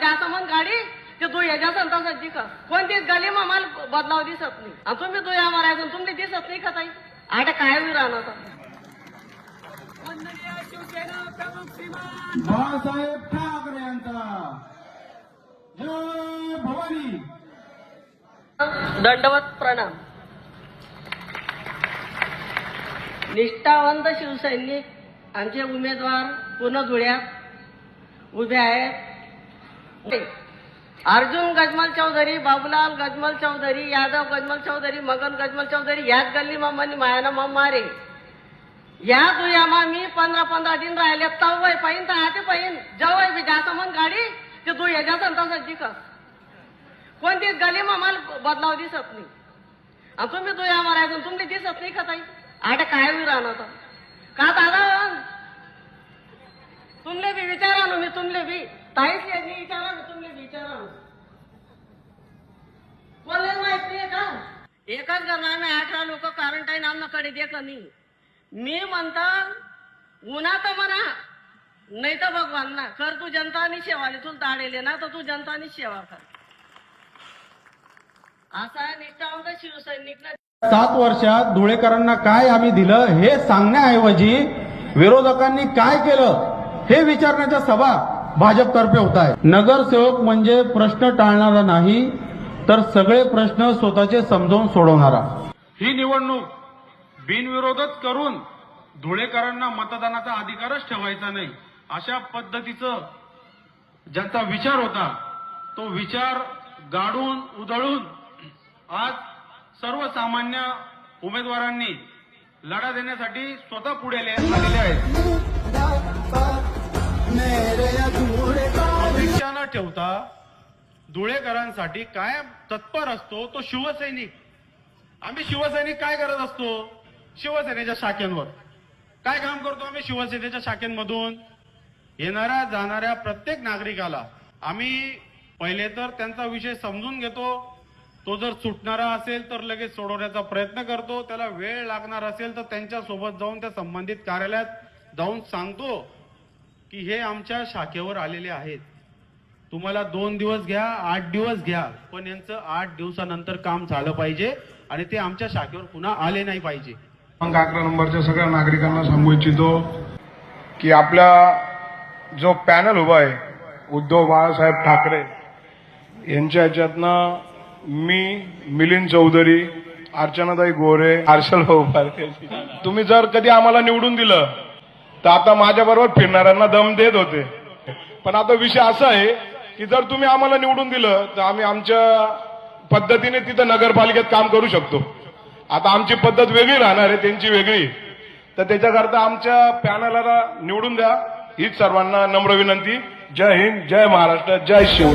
जायचं मग गाडी ते तू याच्या संतासाची का कोणतीच गाली मग मला बदलाव दिसत नाही. आणि तुम्ही तू या मारायचं तुम्ही दिसत नाही का ताई? आठ काय होईल राहणार बाळासाहेब ठाकरे यांचा. जय भवानी. दंडवत प्रणाम. निष्ठावंत शिवसैनिक आमचे उमेदवार पुन्हा धुळ्यात उभे आहेत. अर्जुन गजमल चौधरी बाबूलाल गजमल चौधरी यादव गजमल चौधरी मगन गजमल चौधरी याच गल्ली मम्मानी मायाना मम्मारे या तुया मा मी पंधरा पंधरा दिन राहिले तवय पाहिन तर आते पाहिन. जवळ बी जास्त मन गाडी ते तू याच्या संतासाची का कोणतीच गली मग बदलाव दिसत नाही. आणि तुम्ही तू मारायचं तुम्ही दिसत नाही का ताई? आता काय होईल राहणार का दादा? तुमले बी विचार तुमले बी ताईच यांनी विचारा ना तुमले विचारा कोणाला माहीत नाही का? एकच घरना अठरा लोक क्वारंटाईन आमनाकडे दे कमी नाही मी म्हणता उन्हा तर म्हणा नाही तर भगवान ना. कर तू जनतानी सेवाले तुला ताडेले ना तर तू जनतानी सेवा कर. असा निष्ठावंत शिवसैनिक ना सात वर्षात धुळेकरांना काय आम्ही दिलं हे सांगण्याऐवजी विरोधकांनी काय केलं? हे विचारण्याच्या सभा भाजपतर्फे होत आहे. नगरसेवक म्हणजे प्रश्न टाळणारा नाही तर सगळे प्रश्न स्वतःचे समजावून सोडवणारा. ही निवडणूक बिनविरोधच करून धुळेकरांना मतदानाचा अधिकारच ठेवायचा नाही अशा पद्धतीचं ज्यांचा विचार होता तो विचार गाडून उधळून आज सर्वसामान्य उमेदवारांनी लढा देण्यासाठी स्वतः पुढे आले- आलेले आहेत. अपेक्षा न ठेवता धुळेकरांसाठी काय तत्पर असतो तो शिवसैनिक. आम्ही शिवसैनिक काय करत असतो? शिवसेनेच्या शाखेंवर. काय काम करतो आम्ही शिवसेनेच्या शाखेंमधून? येणाऱ्या जाणाऱ्या प्रत्येक नागरिकाला आम्ही पहिले तर त्यांचा विषय समजून घेतो. तो जर सुटणारा असेल तर लगेच सोडवण्याचा प्रयत्न करतो. त्याला वेळ लागणार असेल तर त्यांच्यासोबत जाऊन त्या संबंधित कार्यालयात जाऊन सांगतो. की हे आमच्या शाखेवर आलेले आहेत. तुम्हाला दोन दिवस घ्या आठ दिवस घ्या पण यांचं आठ दिवसानंतर काम झालं पाहिजे आणि ते आमच्या शाखेवर पुन्हा आले नाही पाहिजे. मग अकरा नंबरच्या सगळ्या नागरिकांना सांगू इच्छितो की आपला जो पॅनल उभा आहे उद्धव बाळासाहेब ठाकरे यांच्या ह्याच्यातनं मी मिलिंद चौधरी अर्चनाताई गोरे हर्षल भाऊ तुम्ही जर कधी आम्हाला निवडून दिलं तर आता माझ्याबरोबर फिरणाऱ्यांना दम देत होते. पण आता विषय असा आहे की जर तुम्ही आम्हाला निवडून दिलं तर आम्ही आमच्या पद्धतीने तिथं नगरपालिकेत काम करू शकतो. आता आमची पद्धत वेगळी राहणार आहे त्यांची वेगळी. तर त्याच्याकरता आमच्या पॅनलला निवडून द्या. हीच सर्वांना नम्र विनंती. जय हिंद जय महाराष्ट्र जय शिव